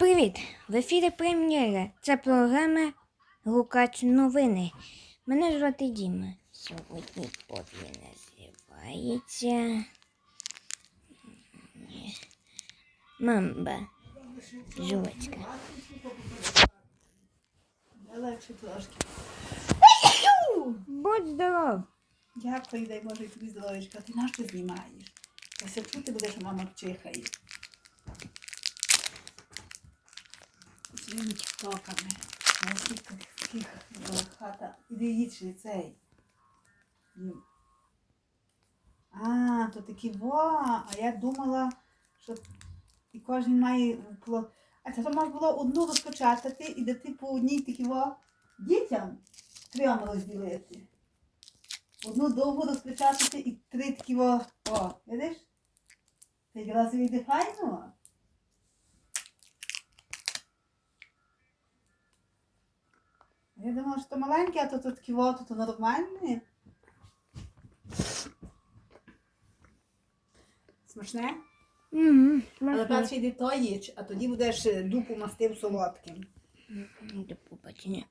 Привіт! В ефірі прем'єра. Це програма Гукач новини. Мене звати Діма. Сьогодні подві називається Мамба. Жувачка. Будь здоров! Дякую, дай Боже, тобі здоров'ячка. Ти нащо знімаєш? Все чути будеш, мама чихає. Своїми тіктоками. Таких хата. Їдь цей. А, то такі во, а я думала, що і кожен має А це то можна було одну розпочатати і дати по одній такі во дітям трьом розділити. Одну довгу розпечатати і три такі о, о видиш? Ти якраз вийде файно. Я думала, що то маленьке, а то тут ківо, то, то нормальне. Смачне? Угу, Але перше йди то їч, а тоді будеш дупу мастив солодким. До побачення.